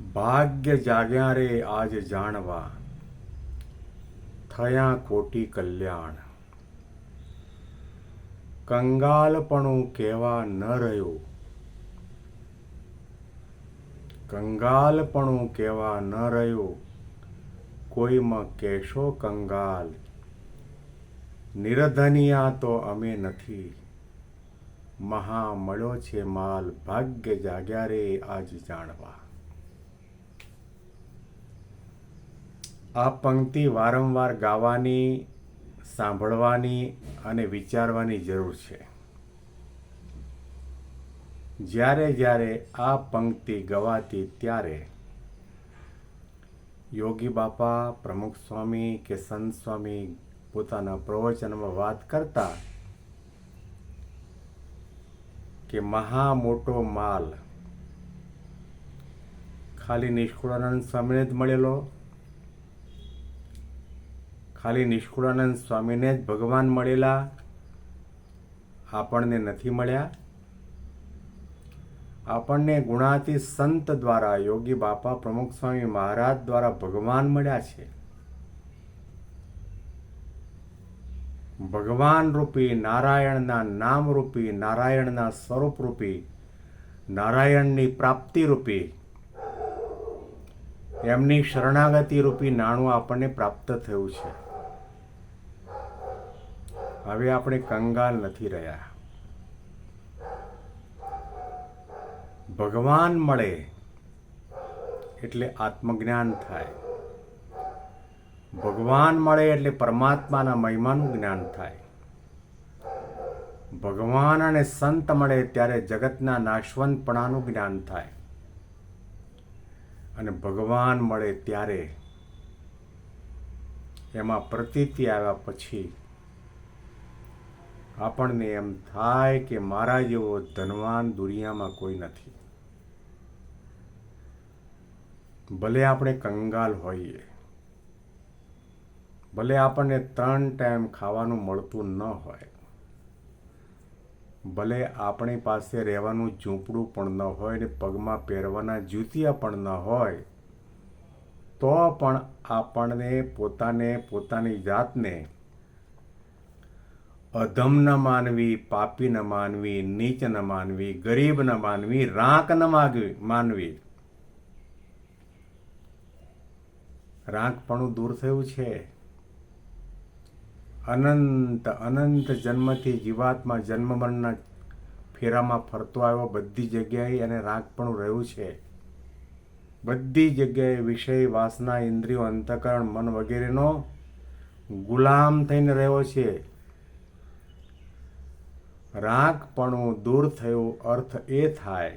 ભાગ્ય જાગ્યા રે આજ જાણવા, થયા કોટી કલ્યાણ. કંગાલપણું કહેવા ન રહ્યું? કંગાલપણું કહેવા ન રહ્યું? કોઈમાં કેશો કંગાલ? નિરધનિયા તો અમે નથી. મહા મળ્યો છે માલ. ભાગ્ય જાગ્યા રે આજ જાણવા. આ પંક્તિ વારંવાર ગાવાની, સાંભળવાની અને વિચારવાની જરૂર છે. જ્યારે જ્યારે આ પંક્તિ ગવાતી ત્યારે યોગી બાપા, પ્રમુખ સ્વામી કે સંત સ્વામી પોતાના પ્રવચનમાં વાત કરતા કે મહા મોટો માલ ખાલી નિષ્કુળાનંદ સ્વામીને જ મળેલો ખાલી નિષ્કુળાનંદ સ્વામીને જ ભગવાન મળેલા આપણને નથી મળ્યા. આપણને ગુણાતી સંત દ્વારા યોગી બાપા પ્રમુખ સ્વામી મહારાજ દ્વારા ભગવાન મળ્યા છે. ભગવાન રૂપી, નારાયણના નામ રૂપી, નારાયણના સ્વરૂપ રૂપી, નારાયણની પ્રાપ્તિ રૂપી, એમની શરણાગતિ રૂપી નાણું આપણને પ્રાપ્ત થયું છે. હવે આપણે કંગાલ નથી રહ્યા. ભગવાન મળે એટલે આત્મજ્ઞાન થાય. ભગવાન મળે એટલે પરમાત્માના મહિમાનું જ્ઞાન થાય. ભગવાન અને સંત મળે ત્યારે જગતના નાશવંતપણાનું જ્ઞાન થાય. અને ભગવાન મળે ત્યારે એમાં પ્રતીતિ આવ્યા પછી આપણને એમ થાય કે મારા જેવો ધનવાન દુનિયામાં કોઈ નથી. ભલે આપણે કંગાલ હોઈએ, ભલે આપણને ત્રણ ટાઈમ ખાવાનું મળતું ન હોય, ભલે આપણી પાસે રહેવાનું ઝૂંપડું પણ ન હોય ને પગમાં પહેરવાના જૂતિયા પણ ન હોય, તો પણ આપણને પોતાને પોતાની જાતને અધમ માનવી, પાપી ન માનવી, નીચ ન માનવી, ગરીબ ન માનવી, રાંક ન માગવી, માનવી. રાંકપણું દૂર થયું છે. અનંત અનંત જન્મથી જીવાતમાં જન્મ મરણના ફેરામાં ફરતો આવ્યો બધી જગ્યાએ અને રાંકપણું રહ્યું છે. બધી જગ્યાએ વિષય, વાસના, ઇન્દ્રિયો, અંતકરણ, મન વગેરેનો ગુલામ થઈને રહ્યો છે. રાગપણું દૂર થયો, અર્થ એ થાય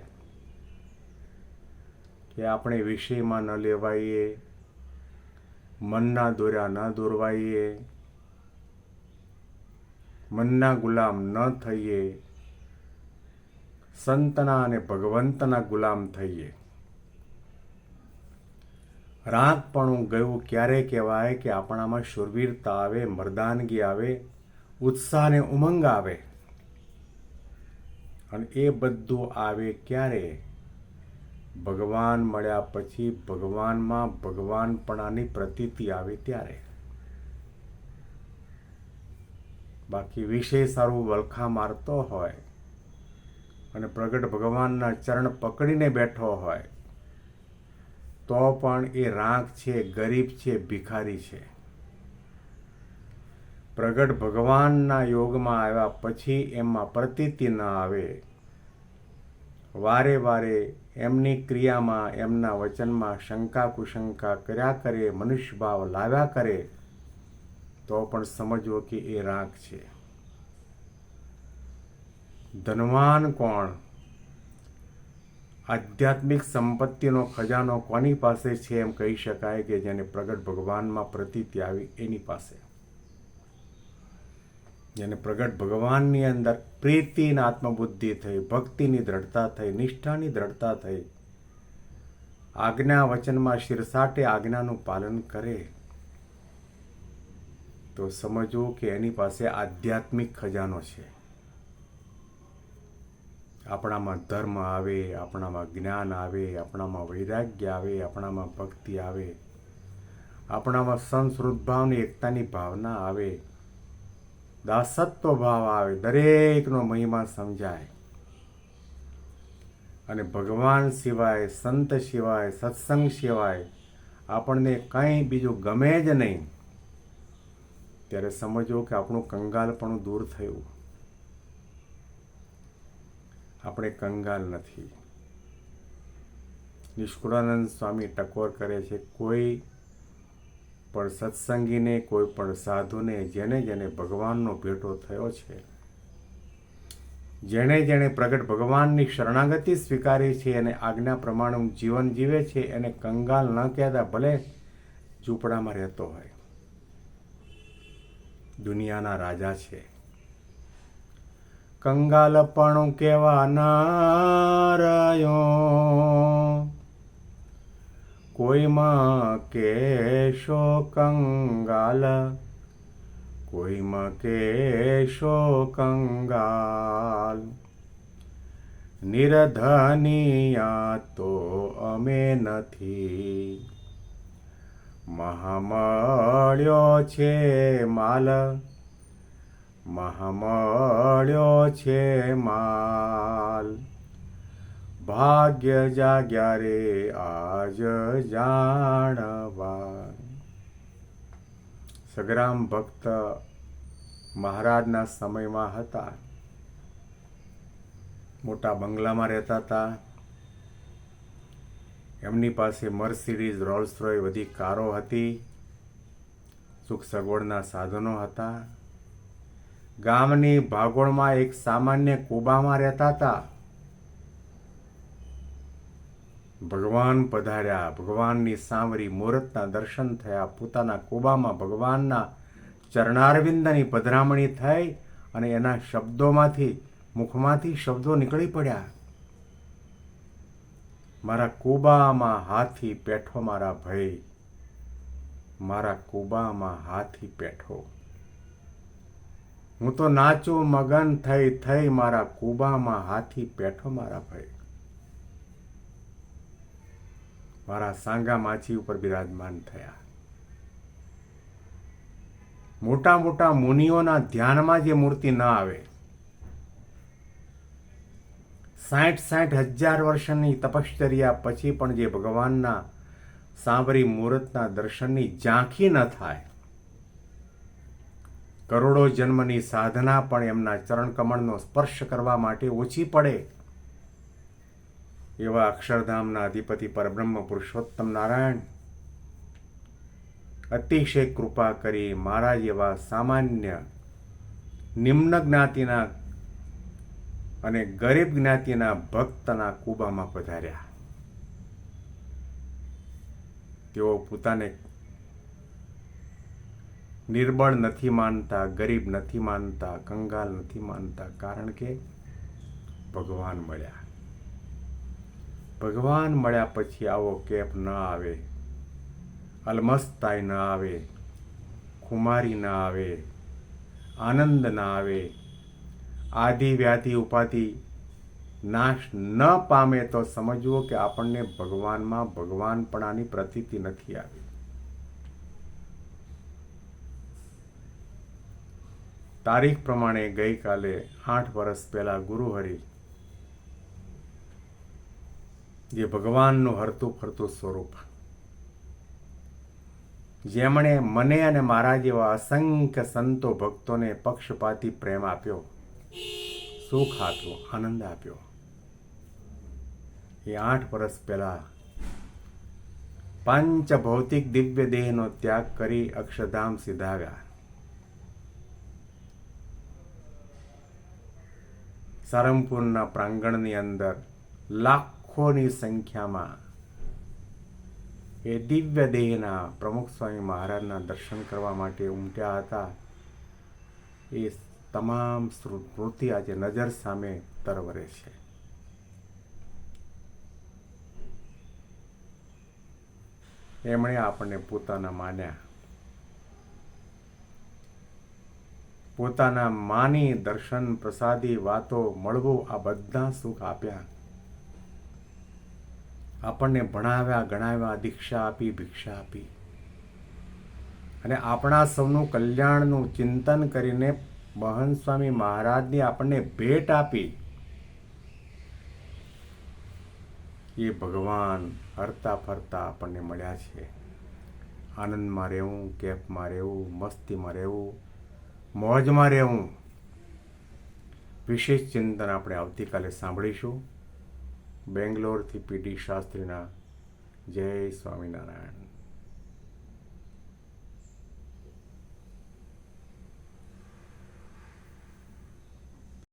કે આપણે વિષયમાં ન લેવાઈએ, મનના દોર્યા ન દોરવાઈએ, મનના ગુલામ ન થઈએ, સંતના અને ભગવંતના ગુલામ થઈએ. રાગપણું ગયું ક્યારે કહેવાય કે આપણામાં શુરવીરતા આવે, મર્દાનગી આવે, ઉત્સાહ અને ઉમંગ આવે? અને એ બધું આવે ક્યારે? ભગવાન મળ્યા પછી ભગવાનમાં ભગવાનપણાની પ્રતીતિ આવે ત્યારે. બાકી વિષય સારું વલખા મારતો હોય અને પ્રગટ ભગવાનના ચરણ પકડીને બેઠો હોય, તો પણ એ રાંક છે, ગરીબ છે, ભિખારી છે. પ્રગટ ભગવાનના યોગમાં આવ્યા પછી એમાં પ્રતીતિ ન આવે. વારે વારે એમની ક્રિયામાં એમના વચનમાં શંકા કુશંકા કર્યા કરે મનુષ્ય ભાવ લાવ્યા કરે, તો પણ સમજવો કે એ રાંક છે. ધનવાન કોણ? આધ્યાત્મિક સંપત્તિનો ખજાનો કોની પાસે છે એમ કહી શકાય કે જેને પ્રગટ ભગવાનમાં પ્રતીતિ આવી એની પાસે. જેને પ્રગટ ભગવાનની અંદર પ્રીતિની આત્મબુદ્ધિ થઈ, ભક્તિની દ્રઢતા થઈ, નિષ્ઠાની દ્રઢતા થઈ. આજ્ઞા વચનમાં શિરસાટે આજ્ઞાનું પાલન કરે. તો સમજવું કે એની પાસે આધ્યાત્મિક ખજાનો છે. આપણામાં ધર્મ આવે, આપણામાં જ્ઞાન આવે, આપણામાં વૈરાગ્ય આવે, આપણામાં ભક્તિ આવે. આપણામાં સંસ્કૃતભાવની એકતાની ભાવના આવે. દાસત્વ ભાવ આવે, દરેકનો મહિમા સમજાય. અને ભગવાન સિવાય, સંત સિવાય, સત્સંગ સિવાય આપણને કંઈ બીજું ગમે જ નહીં. ત્યારે સમજો કે આપણું કંગાલપણું દૂર થયું. આપણે કંગાલ નથી. નિષ્કુળાનંદ સ્વામી ટકોર કરે છે, કોઈ પણ સત્સંગીને, કોઈ પણ સાધુને જેને જેને ભગવાનનો ભેટો થયો છે. જેણે જેણે પ્રગટ ભગવાનની શરણાગતિ સ્વીકારી છે અને આજ્ઞા પ્રમાણે જીવન જીવે છે, એને કંગાલ ન કહેતા ભલે ઝૂંપડામાં રહેતો હોય. દુનિયાના રાજા છે. કંગાલપણું કેવા નારાયો કોઈમાં કેશો કંગાલ કોઈમાં કેશો કંગાલ. નિરધનિયા તો અમે નથી. મહામળ્યો છે માલ, મહામળ્યો છે માલ. ભાગ્ય જાગ્યા રે આજ જાણવા. સગરામ ભક્ત મહારાજના સમયમાં હતા. મોટા બંગલામાં રહેતા હતા. એમની પાસે મર્સિડીઝ રોલ્સ રોય બધી કારો હતી. સુખ સગવડના સાધનો હતા. ગામની ભાગોળમાં એક સામાન્ય કુબામાં રહેતા હતા. ભગવાન પધાર્યા. ભગવાનની સાંવરી મુહૂર્તના દર્શન થયા. પોતાના કોબામાં ભગવાનના ચરણારવિંદની પધરામણી થઈ અને એના શબ્દોમાંથી, મુખમાંથી શબ્દો નીકળી પડ્યા. મારા કોબામાં હાથી પેઠો મારા ભય મારા કોબામાં હાથી પેઠો હું તો નાચું, મગન થઈ થઈ મારા કોબામાં હાથી પેઠો મારા ભય મારા સાંગા માછી ઉપર બિરાજમાન થયા. મોટા મોટા મુનિઓના ધ્યાનમાં જે મૂર્તિ ન આવે, સાઠ સાઠ હજાર વર્ષની તપશ્ચર્યા પછી પણ જે ભગવાનના સાંભરી મુહૂર્તના દર્શનની ઝાંખી ન થાય. કરોડો જન્મની સાધના પણ એમના ચરણકમળનો સ્પર્શ કરવા માટે ઓછી પડે. એવા અક્ષરધામના અધિપતિ પરબ્રહ્મ પુરુષોત્તમ નારાયણ. અતિશય કૃપા કરી મારા જેવા સામાન્ય, નિમ્ન જ્ઞાતિના અને ગરીબ જ્ઞાતિના ભક્તના કુબામાં પધાર્યા. તેઓ પોતાને નિર્બળ નથી માનતા, ગરીબ નથી માનતા, કંગાલ નથી માનતા, કારણ કે ભગવાન મળ્યા. ભગવાન મળ્યા પછી આવો કેપ ન આવે અલમસ્તાઈ ન આવે, ખુમારી ન આવે, આનંદ ન આવે આદિ વ્યાધિ ઉપાધિ નાશ ન પામે તો સમજવો કે આપણને ભગવાનમાં ભગવાનપણાની પ્રતીતિ નથી આવી. તારીખ પ્રમાણે ગઈકાલે આઠ વર્ષ પહેલાં ગુરુહરિ જે ભગવાનનું હરતું ફરતું સ્વરૂપ. જેમણે મને અને મારા જેવા અસંખ્ય સંતો ભક્તોને પક્ષપાતી પ્રેમ આપ્યો, સુખ આપ્યો, આનંદ આપ્યો. એ આઠ વર્ષ પહેલા પંચ ભૌતિક દિવ્ય દેહનો ત્યાગ કરી અક્ષધામ સીધાવ્યા સારંગપુરના પ્રાંગણની અંદર લાખ લાખોની સંખ્યામાં એ દિવ્ય દેહના પ્રમુખ સ્વામી મહારાજના દર્શન કરવા માટે ઉમટ્યા હતા એ તમામ સ્મૃતિ આજે નજર સામે તરવરે છે એમણે આપણને પોતાના માન્યા પોતાના માની દર્શન પ્રસાદી વાતો મળવું આ બધા સુખ આપ્યા આપણને ભણાવ્યા, ગણાવ્યા, દીક્ષા આપી, ભિક્ષા આપી. અને આપણા સૌનું કલ્યાણનું ચિંતન કરીને મહંત સ્વામી મહારાજની આપણને ભેટ આપી. એ ભગવાન હરતા ફરતા આપણને મળ્યા છે. આનંદમાં રહેવું, કેફમાં રહેવું, મસ્તીમાં રહેવું, મોજમાં રહેવું. વિશેષ ચિંતન આપણે આવતીકાલે સાંભળીશું. બેંગ્લોરથી પીટી શાસ્ત્રીના જય સ્વામિનારાયણ.